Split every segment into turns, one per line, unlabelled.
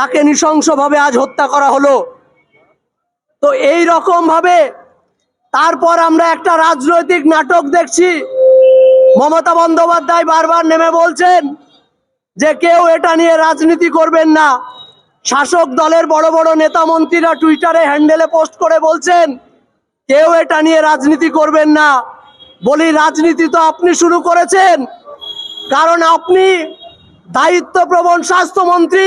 তাকে নৃশংসভাবে আজ হত্যা করা হলো। তো এই রকম ভাবে তারপর আমরা একটা রাজনৈতিক নাটক দেখছি। মমতা বন্দ্যোপাধ্যায় বারবার নেমে বলছেন যে কেউ এটা নিয়ে রাজনীতি করবেন না। শাসক দলের বড় বড় নেতা মন্ত্রীরা টুইটারে হ্যান্ডেলে পোস্ট করে বলছেন, কেউ এটা নিয়ে রাজনীতি করবেন না। বলি, রাজনীতি তো আপনি শুরু করেছেন। কারণ আপনি দায়িত্বপ্রবণ স্বাস্থ্যমন্ত্রী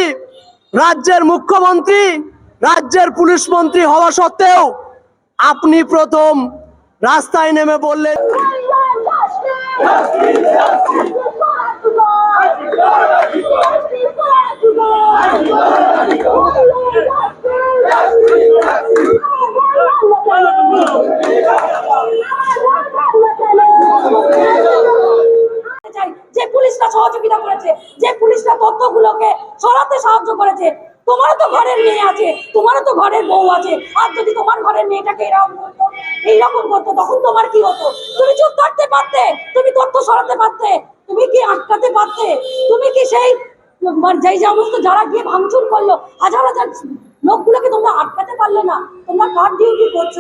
রাজ্যের মুখ্যমন্ত্রী, রাজ্যের পুলিশ মন্ত্রী হওয়া সত্ত্বেও আপনি প্রথম রাস্তায় নেমে বললেন,
যে পুলিশরা সহযোগিতা করেছে, যে পুলিশরা তথ্যগুলোকে সরাতে সাহায্য করেছে। তোমারও তো ঘরের মেয়ে আছে, তোমারও তো ঘরের বউ আছে। আর যদি তোমার ঘরের মেয়েটাকে এরকম করতো, এইরকম করতো, তখন তোমার কি হতো? তুমি চুপ থাকতে পারতে, তুমি তথ্য সরাতে পারতে, তুমি কি আটকাতে পারতে, তুমি কি সেই মানে যেই সমস্ত যারা গিয়ে ভাঙচুর করল, হাজার হাজার লোকগুলোকে তোমরা আটকাতে পারলে না? তোমরা কার ডিউটি করছ?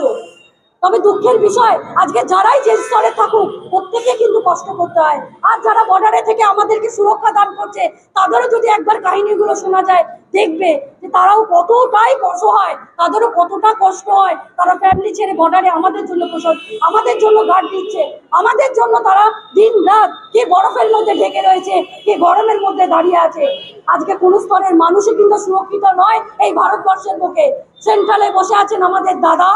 তবে দুঃখের বিষয়, আজকে যারাই যে স্তরে থাকুক, প্রত্যেকে কিন্তু কষ্ট করতে হয়। আর যারা বর্ডারে থেকে আমাদেরকে সুরক্ষা দান করছে, তাদেরও যদি একবার কাহিনীগুলো শোনা যায়, দেখবে যে তারাও কতটাই কষ্ট হয় তাদেরও কতটা কষ্ট হয়। তারা ফ্যামিলি ছেড়ে বর্ডারে আমাদের জন্য প্রসব আমাদের জন্য গার্ড দিচ্ছে, আমাদের জন্য তারা দিন রাত কে বরফের মধ্যে ঢেকে রয়েছে, কে গরমের মধ্যে দাঁড়িয়ে আছে। আজকে কোন স্তরের মানুষই কিন্তু সুরক্ষিত নয় এই ভারতবর্ষের বুকে। সেন্ট্রালে বসে আছেন আমাদের দাদা